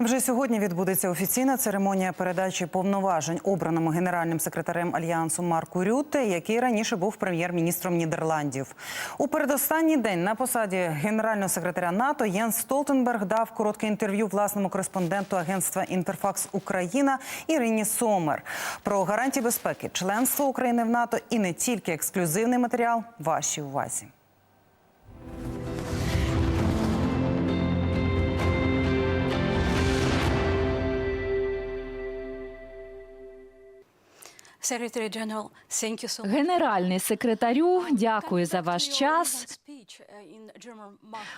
Вже сьогодні відбудеться офіційна церемонія передачі повноважень обраному генеральним секретарем альянсу Марку Рютте, який раніше був прем'єр-міністром Нідерландів. У передостанній день на посаді генерального секретаря НАТО Єнс Столтенберг дав коротке інтерв'ю власному кореспонденту агентства Інтерфакс Україна Ірині Сомер про гарантії безпеки, членство України в НАТО і не тільки ексклюзивний матеріал. Вашій увазі. Генеральний секретарю, дякую за ваш час.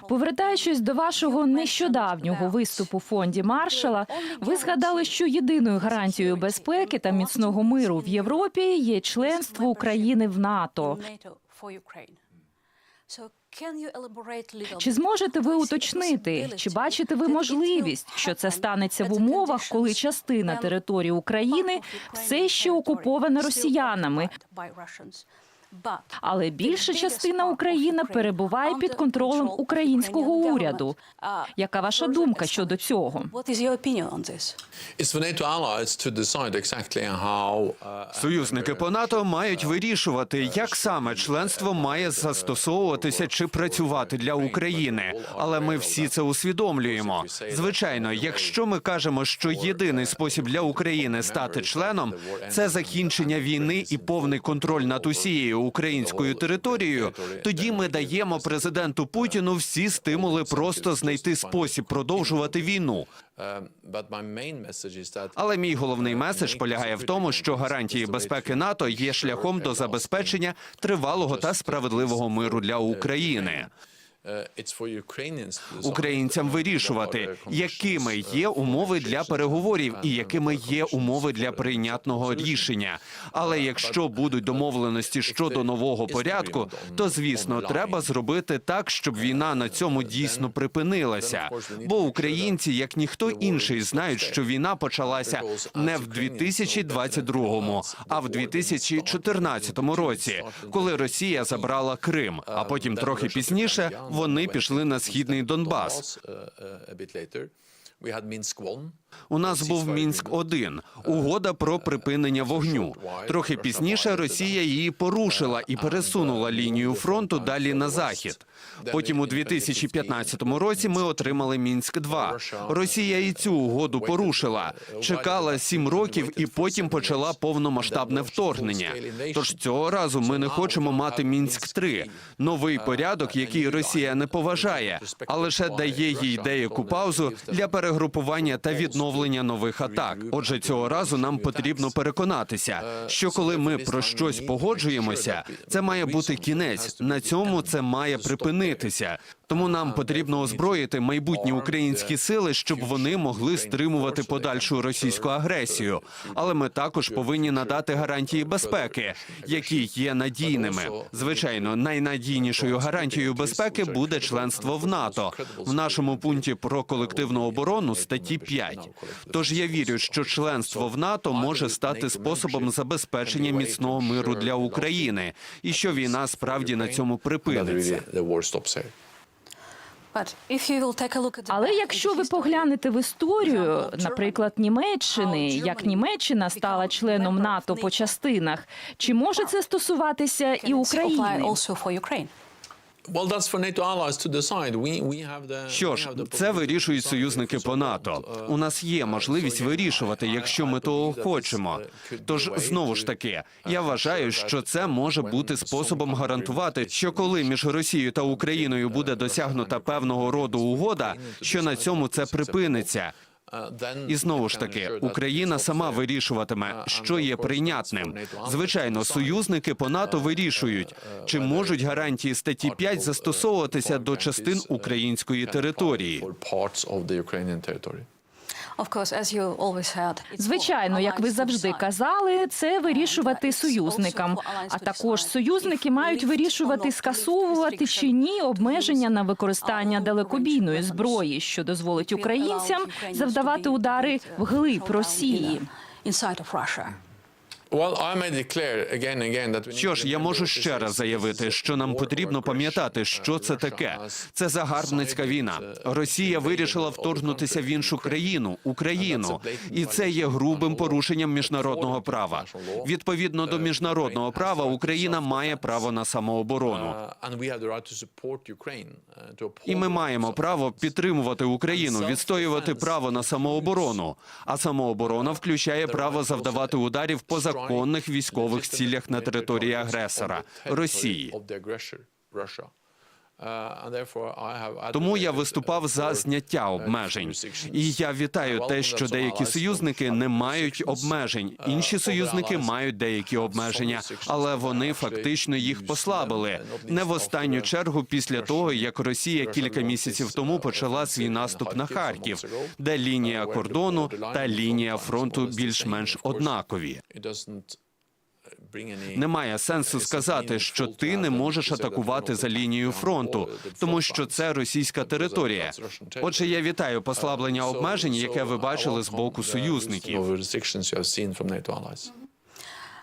Повертаючись до вашого нещодавнього виступу в фонді Маршала, ви згадали, що єдиною гарантією безпеки та міцного миру в Європі є членство України в НАТО. Чи зможете ви уточнити, чи бачите ви можливість, що це станеться в умовах, коли частина території України все ще окупована росіянами, але більша частина України перебуває під контролем українського уряду? Яка ваша думка щодо цього? Uh, Союзники по НАТО мають вирішувати, як саме членство має застосовуватися чи працювати для України. Але ми всі це усвідомлюємо. Звичайно, якщо ми кажемо, що єдиний спосіб для України стати членом це закінчення війни і повний контроль над усією українською територією, тоді ми даємо президенту Путіну всі стимули просто знайти спосіб продовжувати війну. Але мій головний меседж полягає в тому, що гарантії безпеки НАТО є шляхом до забезпечення тривалого та справедливого миру для України. Decide Українцям вирішувати, якими є умови для переговорів і якими є умови для прийнятного рішення. Але якщо будуть домовленості щодо нового порядку, то звісно треба зробити так, щоб війна на цьому дійсно припинилася. Бо українці, як ніхто інший, знають, що війна почалася не в 2022, а в 2014 році, коли Росія забрала Крим. А потім трохи пізніше вони пішли на східний Донбас. A bit later. We had Minsk 1. У нас був мінськ 1 угода про припинення вогню. Трохи пізніше Росія її порушила і пересунула лінію фронту далі на захід. Потім у 2015 році ми отримали мінськ 2 Росія і цю угоду порушила, чекала сім років і потім почала повномасштабне вторгнення. Тож цього разу ми не хочемо мати мінськ 3 новий порядок, який Росія не поважає, а лише дає їй деяку паузу для перегрупування та відновлення нових атак. Отже, цього разу нам потрібно переконатися, що коли ми про щось погоджуємося, це має бути кінець. На цьому це має припинитися. Тому нам потрібно озброїти майбутні українські сили, щоб вони могли стримувати подальшу російську агресію. Але ми також повинні надати гарантії безпеки, які є надійними. Звичайно, найнадійнішою гарантією безпеки буде членство в НАТО в нашому пункті про колективну оборону статті 5. Тож я вірю, що членство в НАТО може стати способом забезпечення міцного миру для України, і що війна справді на цьому припиниться. Але якщо ви поглянете в історію, наприклад, Німеччини, як Німеччина стала членом НАТО по частинах, чи може це стосуватися і України? Що ж, це вирішують союзники по НАТО. uh, У нас є можливість вирішувати, якщо ми того хочемо. Тож знову ж таки, я вважаю, що це може бути способом гарантувати, що коли між Росією та Україною буде досягнута певного роду угода, що на цьому це припиниться. І знову ж таки, Україна сама вирішуватиме, що є прийнятним. Звичайно, союзники по НАТО вирішують, чи можуть гарантії статті 5 застосовуватися до частин української території. Звичайно, як ви завжди казали, це вирішувати союзникам. А також союзники мають вирішувати, скасовувати чи ні обмеження на використання далекобійної зброї, що дозволить українцям завдавати удари вглиб Росії. Що ж, я можу ще раз заявити, що нам потрібно пам'ятати, що це таке. Це загарбницька війна. uh, Росія вирішила вторгнутися в іншу країну, Україну, і це є грубим порушенням міжнародного права. Відповідно до uh, міжнародного права, Україна має право на самооборону. Uh, uh, І ми маємо право підтримувати Україну, відстоювати право на самооборону. А самооборона включає право завдавати ударів по законних військових цілях на території агресора Росії. Тому я виступав за зняття обмежень. І я вітаю те, що деякі союзники не мають обмежень. Інші союзники мають деякі обмеження, але вони фактично їх послабили. Не в останню чергу після того, як Росія кілька місяців тому почала свій наступ на Харків, де лінія кордону та лінія фронту більш-менш однакові. Немає сенсу сказати, що ти не можеш атакувати за лінією фронту, тому що це російська територія. Отже, я вітаю послаблення обмежень, яке ви бачили з боку союзників.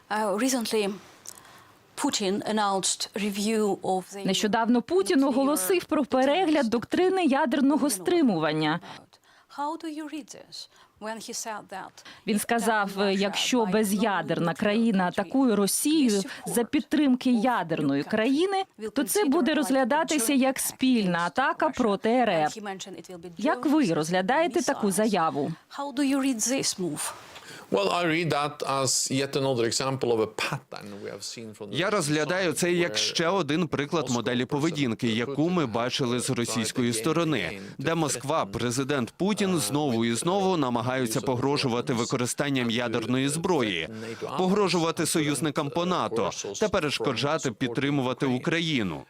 Uh, recently, announced review of the Нещодавно Путін оголосив про перегляд доктрини ядерного стримування. Він сказав, якщо безядерна країна атакує Росію за підтримки ядерної країни, то це буде розглядатися як спільна атака проти РФ. Як ви розглядаєте таку заяву? Я розглядаю це як ще один приклад моделі поведінки, яку ми бачили з російської сторони, де Москва, президент Путін знову і знову намагаються погрожувати використанням ядерної зброї, погрожувати союзникам по НАТО та перешкоджати підтримувати Україну.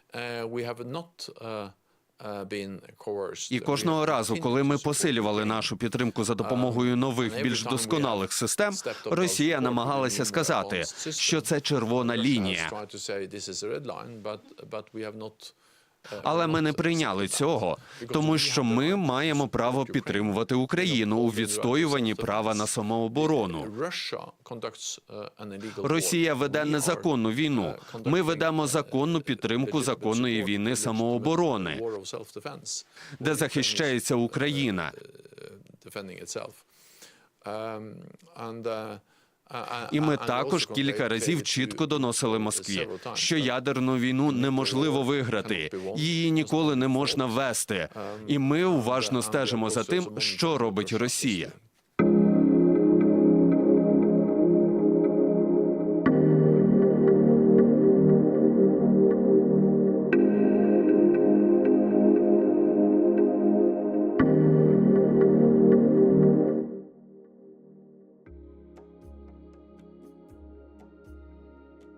Coerced. І кожного разу, коли ми посилювали нашу підтримку за допомогою нових, більш досконалих систем, Росія намагалася сказати, що це червона лінія. Але ми не прийняли цього, тому що ми маємо право підтримувати Україну у відстоюванні права на самооборону. Росія веде незаконну війну. Ми ведемо законну підтримку законної війни самооборони, де захищається Україна. І ми також кілька разів чітко доносили Москві, що ядерну війну неможливо виграти, її ніколи не можна вести. І ми уважно стежимо за тим, що робить Росія.